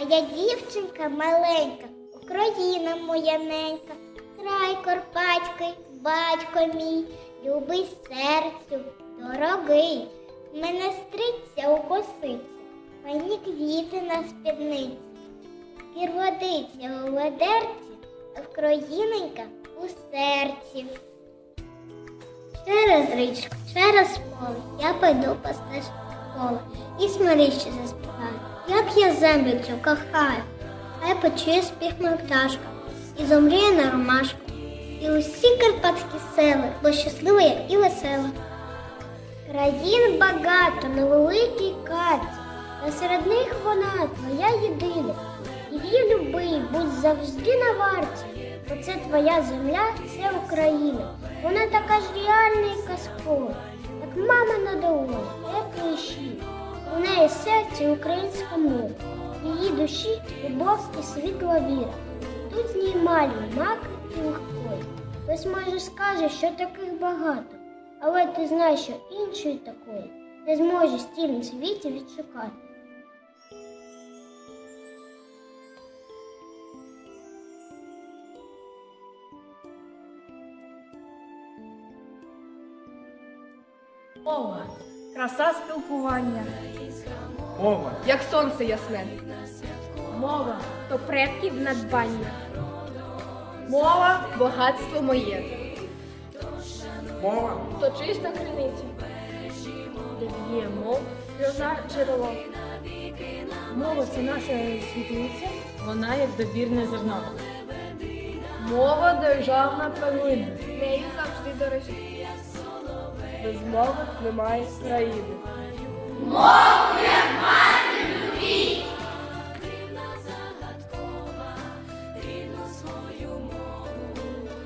А я дівчинка маленька, Україна моя ненька, край Карпатський, батько мій, любий серцю, дорогий. Мене стриться у косиці, мені квіти на спідниці, Пір водиться у ведерці, а у серці. Через річку, через поле я пойду по стежці школи і смиріще заспіваю, як я землю цю кохаю, хай почує спіх моя пташка і зомріє на ромашку, і усі карпатські сели, бо щаслива я і весела. Країн багато на великій карті, та серед них вона твоя єдина. Її люби, будь завжди на варті, бо це твоя земля, це Україна. Вона така ж реальна і казкова, як мама на долоні, клиші. У неї серці українська мова, в її душі любов і світла віра. Тут в ній малює макри і легкої. Хтось може скаже, що таких багато, але ти знаєш, що іншої такої не зможеш в світі відшукати. Мова, краса спілкування, Мова, як сонце ясне. Мова то предків надбання. Мова багатство моє, мова, то чиста криниця. Де є мов, сльоза джерело. Мова це наша світлиця, вона як добірне зерно. Мова державна перлина. Нею завжди дорожить. Без мови немає країни. Мов немає